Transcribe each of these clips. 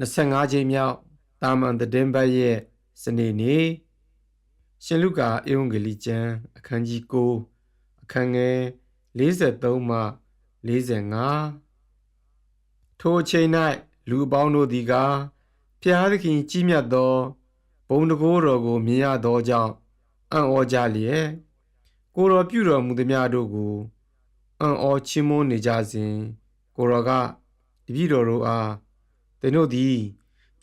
25ချိန်မြောက်တာမန်သတင်းပတ်ရဲ့စနေနေ့ရှင်လုကာဧဝံဂေလိကျမ်းအခန်းကြီး9အခန်းငယ်43မှ45ထိုအချိန်၌လူအပေါင်းတို့သည်ကဖျားသခင်ကြီးမြတ်သောဘုံတကိုးတော်ကိုမြင်ရသောကြောင့်အံ့ဩကြလျက်ကိုတော်ပြုတော်မူသည်များတို့ကိုအံ့ဩချီးမွမ်းနေကြစဉ်ကိုတော်ကတပည့်တော်တို့အား သင်တို့သည်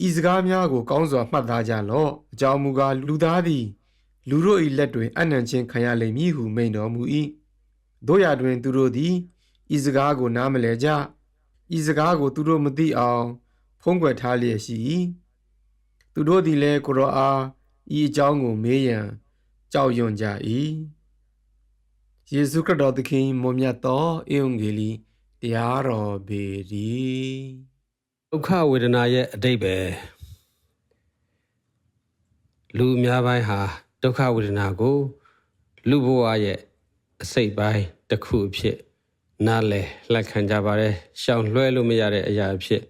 ဤစကားများကို ကောင်းစွာမှတ်သားကြလော့အကြောင်းမူကားလူသားသည် လူတို့၏လက်တွင်အနံ့ချင်းခံရလိမ့်မည်ဟုမိန့်တော်မူ၏တို့ရတွင် သူတို့သည်ဤစကားကိုနားမလည်ကြဤစကားကိုသူတို့မသိအောင် ဖုံးကွယ်ထားလျက်ရှိ၏သူတို့သည်လည်းကိုရောအားဤအကြောင်းကိုမေးရန်ကြောက်ရွံ့ကြ၏ယေရှုခရစ်တော်သခင်မွန်မြတ်သောဧဝံဂေလိတရားတော်ပေတည်း ဒုက္ခဝေဒနာရဲ့အတိတ်ပဲလူအများပိုင်းဟာဒုက္ခဝေဒနာကို လူဘဝရဲ့အစိတ်ပိုင်းတစ်ခုအဖြစ်နားလည်လက်ခံကြပါတယ်ရှောင်လွှဲလို့မရတဲ့အရာအဖြစ်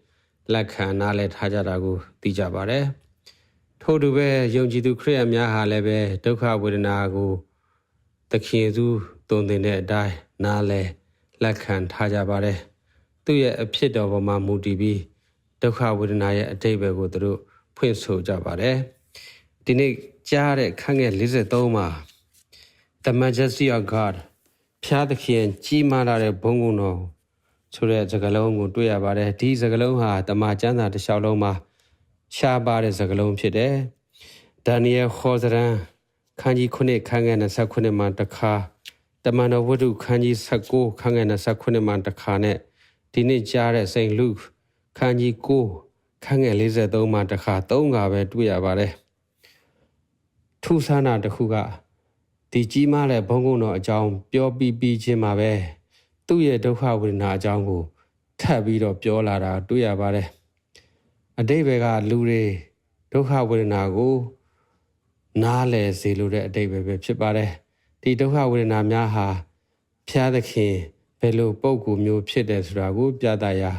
လက်ခံနားလည်ထားကြတာကိုသိကြပါတယ်ထို့တူပဲယုံကြည်သူခရိယန်များဟာလည်းပဲဒုက္ခဝေဒနာကိုသခင်သူတုံသင်တဲ့အတိုင်းနားလည်လက်ခံထားကြပါတယ်သူ့ရဲ့အဖြစ်တော်ပေါ်မှာမူတည်ပြီး ဒုက္ခဝေဒနာရဲ့အတိတ်ပဲကိုသူတို့ဖွင့်ဆိုကြပါတယ်ဒီနေ့ကြားတဲ့ခန်းငယ်53မှာ The Majesty of God ဖျားသခင်ကြီးမားလာတဲ့ဘုန်းကုန်းတော်ဆိုတဲ့စကားလုံးကိုတွေ့ရပါတယ်ဒီစကားလုံးဟာတမန်ကျမ်းစာတစ်လျှောက်လုံးမှာရှားပါတဲ့စကားလုံးဖြစ်တယ်ဒန်နီယယ်ခေါ်စရန်ခန်းကြီး9ခန်းငယ်29မှာတစ်ခါတမန်တော်ဝတ္ထုခန်းကြီး19ခန်းငယ်29မှာတစ်ခါနဲ့ဒီနေ့ကြားတဲ့စိန်လု ခန်းကြီး9ခန်းငယ်43မှာတစ်ခါသုံးခါပဲတွေ့ရပါတယ်ထူးဆန်းတာတစ်ခုကဒီကြီးမားတဲ့ဘုံကုန်းတော်အကြောင်းပြောပြီးပြီးချင်းမှာပဲသူ့ရဲ့ဒုက္ခဝေဒနာအကြောင်းကိုထပ်ပြီးတော့ပြောလာတာတွေ့ရပါတယ်အတိတ်ဘက်ကလူတွေဒုက္ခဝေဒနာကို နားလည်စေလိုတဲ့အတိတ်ပဲပဲဖြစ်ပါတယ်ဒီဒုက္ခဝေဒနာများဟာဖျားသခင်ဘယ်လိုပုံကူမျိုးဖြစ်တယ်ဆိုတာကို ပြသရာ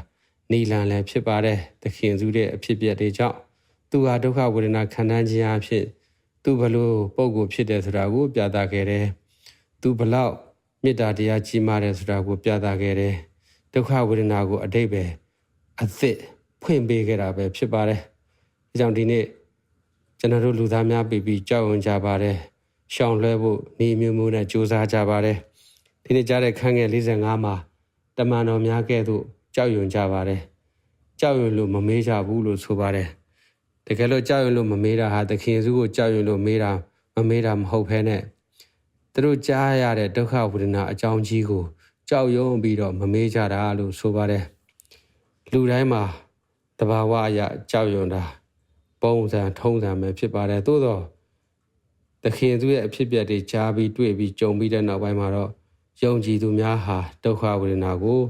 နီလန်လည်းဖြစ်ပါတယ်သခင်စုတဲ့အဖြစ်အပျက်တွေကြောင့်သူဟာဒုက္ခဝေဒနာခံစားခြင်းအဖြစ်သူဘလို့ပုံကူဖြစ်တယ်ဆိုတာကိုပြသခဲ့တယ်သူဘလောက်မေတ္တာတရားကြီးမားတယ်ဆိုတာကိုပြသခဲ့တယ်ဒုက္ခဝေဒနာကိုအတိတ်ပဲအသစ်ဖွင့်ပေးခဲ့တာပဲဖြစ်ပါတယ်အဲကြောင့်ဒီနေ့ကျွန်တော်တို့လူသားများပြည်ပြီးကြောက်ရွံ့ကြပါတယ်ရှောင်လွှဲဖို့နေမျိုးမျိုးနဲ့ကြိုးစားကြပါတယ်ဒီနေ့ကြားတဲ့ခန်းငယ်45မှာတမန်တော်များကဲ့သို့ ကြောက်ရွံ့ကြပါတယ်ကြောက်ရွံ့လို့မမေးကြဘူးလို့ဆိုပါတယ်တကယ်လို့ကြောက်ရွံ့လို့မမေးတာဟာသခင်ယေရှုကိုကြောက်ရွံ့လို့မေးတာမမေးတာမဟုတ်ဘဲနဲ့သူတို့ကြားရတဲ့ဒုက္ခဝေဒနာအကြောင်းကြီးကိုကြောက်ရွံ့ပြီးတော့မမေးကြတာလို့ဆိုပါတယ်လူတိုင်းမှာတဘာဝအရာကြောက်ရွံ့တာပုံစံထုံးစံပဲဖြစ်ပါတယ်သို့တော့သခင်သူရဲ့အဖြစ်အပျက်တွေကြားပြီးတွေ့ပြီးကြုံပြီးတဲ့နောက်ပိုင်းမှာတော့ယုံကြည်သူများဟာဒုက္ခဝေဒနာကို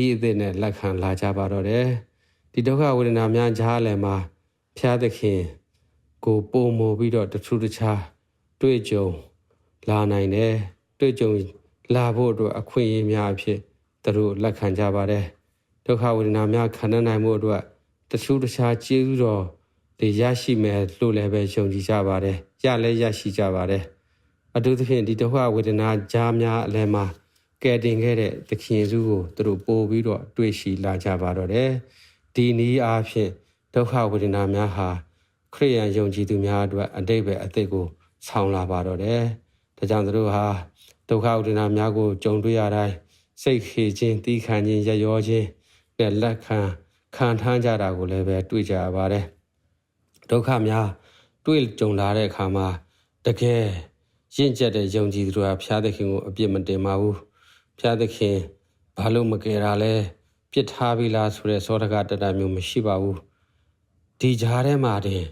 ဤအသည့်နဲ့လက်ခံလာကြပါတော့တယ်ဒီဒုက္ခဝေဒနာများကြားလည်မှာဖျားသခင်ကိုပုံမပြီးတော့တထူးတခြားတွေ့ကြုံလာနိုင်တယ်တွေ့ကြုံလာဖို့အတွက်အခွင့်အရေးများအဖြစ်သူတို့လက်ခံကြပါတယ်ဒုက္ခဝေဒနာများခံနိုင်မှုအတွက်တထူးတခြားကျေးဇူးတော်တွေရရှိမယ်လို့လည်းပဲယုံကြည်ကြပါတယ်ရလည်းရရှိကြပါတယ်အထူးသဖြင့်ဒီဒုက္ခဝေဒနာကြားများအလဲမှာ ကယ်တင်ခဲ့တဲ့သခင်ယေရှုကိုသူတို့ပို့ပြီးတော့တွေ့ရှိလာကြပါတော့တယ်ဒီနည်းအားဖြင့်ဒုက္ခဝေဒနာများဟာခရိယန်ယုံကြည်သူများအတွက်အတိတ်ပဲအသစ်ကိုဆောင်းလာပါတော့တယ်ဒါကြောင့်သူတို့ဟာဒုက္ခဝေဒနာများကိုကြုံတွေ့ရတိုင်းစိတ်ခေခြင်းတီးခံခြင်းရရောခြင်းနဲ့လက်ခံခံထမ်းကြတာကိုလည်းပဲတွေ့ကြရပါတယ်ဒုက္ခများတွေ့ကြုံလာတဲ့အခါမှာတကယ်ရင့်ကျက်တဲ့ယုံကြည်သူတို့ဟာဖျားသခင်ကိုအပြစ်မတင်ပါဘူး ဖျားသခင်ဘာလို့မကယ်တာလဲပြစ်ထားပြီလားဆိုတဲ့သောတကတတမျိုးမရှိပါဘူးဒီကြားထဲမှာတင်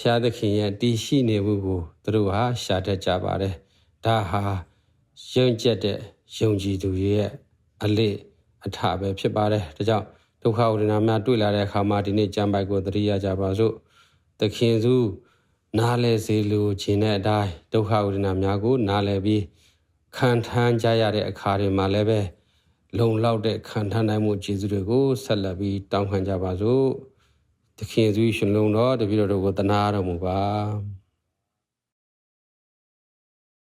ဖျားသခင်ရဲ့တည်ရှိနေမှုကိုသူတို့ဟာရှာတတ်ကြပါတယ်ဒါဟာယုံကျက်တဲ့ယုံကြည်သူရဲ့အလေးအထပဲဖြစ်ပါတယ်ဒါကြောင့်ဒုက္ခဝေဒနာများတွေ့လာတဲ့အခါမှာဒီနေ့ကြံပိုက်ကိုသတိရကြပါစို့သခင်စုနားလဲစေလိုခြင်းတဲ့အတိုင်းဒုက္ခဝေဒနာများကိုနားလဲပြီး ခံထမ်းကြရတဲ့အခါတွေမှာလည်းပဲလုံလောက်တဲ့ခံထမ်းနိုင်မှုကျေးဇူးတွေကိုဆက်လက်ပြီးတောင်းခံကြပါစို့သခင်ယေရှုရှင်လုံးတော်တပည့်တော်တို့ကိုတနာတော်မူပါ